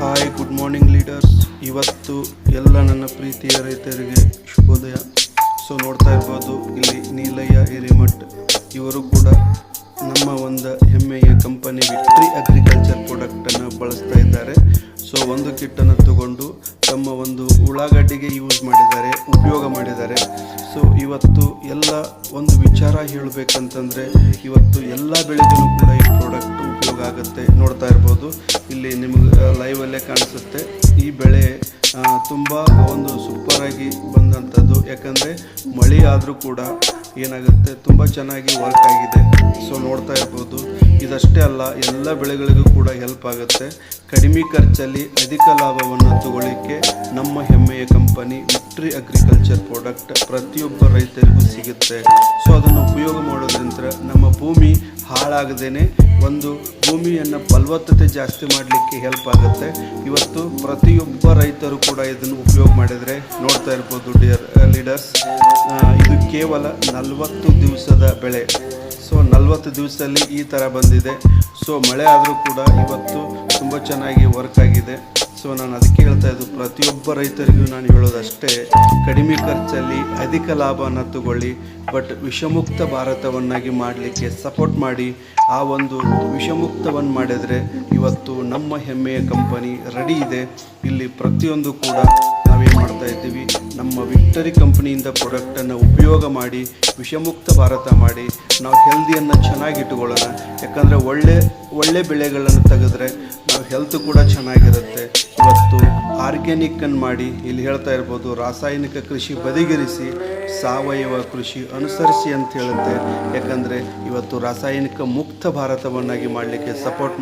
Hi good morning leaders ಇವತ್ತು ಎಲ್ಲ ನನ್ನ ಪ್ರೀತಿಯ ರೈತರಿಗೆ ಶುಭೋದಯ. ಸೊ ನೋಡ್ತಾ ಇರ್ಬೋದು, ಇಲ್ಲಿ ನೀಲಯ್ಯ ಹಿರೇಮಠ್. ಇವರು ಕೂಡ ನಮ್ಮ ಒಂದು ಹೆಮ್ಮೆಯ ಕಂಪನಿ ವಿಕ್ಟ್ರಿ ಅಗ್ರಿಕಲ್ಚರ್ ಪ್ರಾಡಕ್ಟನ್ನು ಬಳಸ್ತಾ ಇದ್ದಾರೆ. ಸೊ ಒಂದು ಕಿಟ್ಟನ್ನು ತಗೊಂಡು ತಮ್ಮ ಒಂದು ಉಳ್ಳಾಗಡ್ಡಿಗೆ ಯೂಸ್ ಮಾಡಿದ್ದಾರೆ, ಉಪಯೋಗ ಮಾಡಿದ್ದಾರೆ. ಸೊ ಇವತ್ತು ಎಲ್ಲ ಒಂದು ವಿಚಾರ ಹೇಳಬೇಕಂತಂದರೆ, ಇವತ್ತು ಎಲ್ಲ ಬೆಳೆಗೂ ಕೂಡ ಈ ಪ್ರಾಡಕ್ಟ್ ಉಪಯೋಗ ಆಗುತ್ತೆ. ನೋಡ್ತಾ ಇರ್ಬೋದು. ಇಲ್ಲಿ ನಿಮ್ಗೆ ಲೈವಲ್ಲೇ ಕಾಣಿಸುತ್ತೆ. ಈ ಬೆಳೆ ತುಂಬ ಒಂದು ಸೂಪರಾಗಿ ಬಂದಂಥದ್ದು ಯಾಕಂದರೆ ಮಳೆ ಆದರೂ ಕೂಡ ಏನಾಗುತ್ತೆ, ತುಂಬ ಚೆನ್ನಾಗಿ ವರ್ಕ್ ಆಗಿದೆ. ಇದಷ್ಟೇ ಅಲ್ಲ, ಎಲ್ಲ ಬೆಳೆಗಳಿಗೂ ಕೂಡ ಹೆಲ್ಪ್ ಆಗುತ್ತೆ. ಕಡಿಮೆ ಖರ್ಚಲ್ಲಿ ಅಧಿಕ ಲಾಭವನ್ನು ತಗೊಳ್ಳಿಕ್ಕೆ ನಮ್ಮ ಹೆಮ್ಮೆಯ ಕಂಪನಿ ವಿಕ್ಟ್ರಿ ಅಗ್ರಿಕಲ್ಚರ್ ಪ್ರಾಡಕ್ಟ್ ಪ್ರತಿಯೊಬ್ಬ ರೈತರಿಗೂ ಸಿಗುತ್ತೆ. ಸೊ ಅದನ್ನು ಉಪಯೋಗ ಮಾಡೋದ್ರಿಂದ ನಮ್ಮ ಭೂಮಿ ಹಾಳಾಗದೇನೆ ಒಂದು ಭೂಮಿಯನ್ನು ಫಲವತ್ತತೆ ಜಾಸ್ತಿ ಮಾಡಲಿಕ್ಕೆ ಹೆಲ್ಪ್ ಆಗುತ್ತೆ. ಇವತ್ತು ಪ್ರತಿಯೊಬ್ಬ ರೈತರು ಕೂಡ ಇದನ್ನು ಉಪಯೋಗ ಮಾಡಿದರೆ ನೋಡ್ತಾ ಇರ್ಬೋದು ಡಿಯರ್ ಲೀಡರ್ಸ್ ಇದು ಕೇವಲ ನಲವತ್ತು ದಿವಸದ ಬೆಳೆ. ಸೊ ನಲ್ವತ್ತು ದಿವಸದಲ್ಲಿ ಈ ಥರ ಬಂದಿದೆ. ಸೊ ಮಳೆ ಆದರೂ ಕೂಡ ಇವತ್ತು ತುಂಬ ಚೆನ್ನಾಗಿ ವರ್ಕ್ ಆಗಿದೆ. ಸೊ ನಾನು ಅದಕ್ಕೆ ಹೇಳ್ತಾ ಇದ್ದು ಪ್ರತಿಯೊಬ್ಬ ರೈತರಿಗೂ ನಾನು ಹೇಳೋದಷ್ಟೇ, ಕಡಿಮೆ ಖರ್ಚಲ್ಲಿ ಅಧಿಕ ಲಾಭವನ್ನು ತಗೊಳ್ಳಿ ಬಟ್ ವಿಷಮುಕ್ತ ಭಾರತವನ್ನಾಗಿ ಮಾಡಲಿಕ್ಕೆ ಸಪೋರ್ಟ್ ಮಾಡಿ. ಆ ಒಂದು ವಿಷಮುಕ್ತವನ್ನು ಮಾಡಿದರೆ ಇವತ್ತು ನಮ್ಮ ಹೆಮ್ಮೆಯ ಕಂಪನಿ ರೆಡಿ ಇದೆ. ಇಲ್ಲಿ ಪ್ರತಿಯೊಂದು ಕೂಡ ನಾವೇನು ಮಾಡ್ತಾ ಇದ್ದೀವಿ. ನಮ್ಮ ವಿಕ್ಟರಿ ಕಂಪ್ನಿಯಿಂದ ಪ್ರಾಡಕ್ಟನ್ನು ಉಪಯೋಗ ಮಾಡಿ, ವಿಷಮುಕ್ತ ಭಾರತ ಮಾಡಿ, ನಾವು ಹೆಲ್ದಿಯನ್ನು ಚೆನ್ನಾಗಿ ಇಟ್ಟುಕೊಳ್ಳೋಣ. ಯಾಕಂದರೆ ಒಳ್ಳೆ ಒಳ್ಳೆ ಬೆಳೆಗಳನ್ನು ತೆಗೆದ್ರೆ ನಾವು ಹೆಲ್ತ್ ಕೂಡ ಚೆನ್ನಾಗಿರುತ್ತೆ. ಇವತ್ತು ಆರ್ಗ್ಯಾನಿಕ್ಕನ್ನು ಮಾಡಿ, ಇಲ್ಲಿ ಹೇಳ್ತಾ ಇರ್ಬೋದು, ರಾಸಾಯನಿಕ ಕೃಷಿ ಬದಿಗಿರಿಸಿ, ಸಾವಯವ ಕೃಷಿ ಅನುಸರಿಸಿ ಅಂತ ಹೇಳುತ್ತೆ. ಯಾಕಂದರೆ ಇವತ್ತು ರಾಸಾಯನಿಕ ಮುಕ್ತ ಭಾರತವನ್ನಾಗಿ ಮಾಡಲಿಕ್ಕೆ ಸಪೋರ್ಟ್